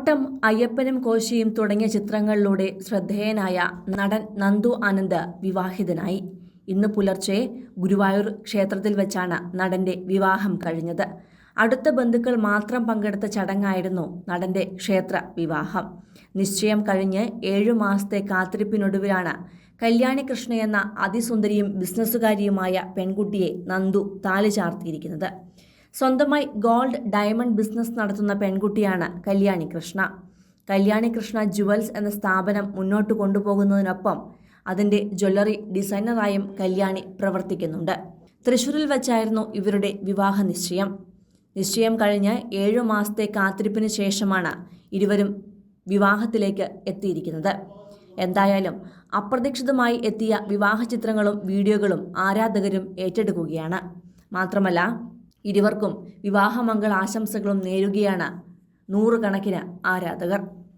ഓട്ടം അയ്യപ്പനും കോശിയും തുടങ്ങിയ ചിത്രങ്ങളിലൂടെ ശ്രദ്ധേയനായ നടൻ നന്ദു ആനന്ദ് വിവാഹിതനായി. ഇന്ന് പുലർച്ചെ ഗുരുവായൂർ ക്ഷേത്രത്തിൽ വെച്ചാണ് നടന്റെ വിവാഹം കഴിഞ്ഞത്. അടുത്ത ബന്ധുക്കൾ മാത്രം പങ്കെടുത്ത ചടങ്ങായിരുന്നു നടന്റെ ക്ഷേത്ര വിവാഹം. നിശ്ചയം കഴിഞ്ഞ് ഏഴു മാസത്തെ കാത്തിരിപ്പിനൊടുവിലാണ് കല്യാണി കൃഷ്ണ എന്ന അതിസുന്ദരിയും ബിസിനസ്സുകാരിയുമായ പെൺകുട്ടിയെ നന്ദു താലി ചാർത്തിയിരിക്കുന്നത്. സ്വന്തമായി ഗോൾഡ് ഡയമണ്ട് ബിസിനസ് നടത്തുന്ന പെൺകുട്ടിയാണ് കല്യാണി കൃഷ്ണ. കല്യാണി കൃഷ്ണ ജുവൽസ് എന്ന സ്ഥാപനം മുന്നോട്ട് കൊണ്ടുപോകുന്നതിനൊപ്പം അതിന്റെ ജ്വല്ലറി ഡിസൈനറായും കല്യാണി പ്രവർത്തിക്കുന്നുണ്ട്. തൃശൂരിൽ വച്ചായിരുന്നു ഇവരുടെ വിവാഹ നിശ്ചയം. നിശ്ചയം കഴിഞ്ഞ് ഏഴു മാസത്തെ കാത്തിരിപ്പിന് ശേഷമാണ് ഇരുവരും വിവാഹത്തിലേക്ക് എത്തിയിരിക്കുന്നത്. എന്തായാലും അപ്രതീക്ഷിതമായി എത്തിയ വിവാഹ ചിത്രങ്ങളും വീഡിയോകളും ആരാധകരും ഏറ്റെടുക്കുകയാണ്. മാത്രമല്ല ഇരുവർക്കും വിവാഹമംഗളാശംസകളും നേരുകയാണ് നൂറുകണക്കിന് ആരാധകർ.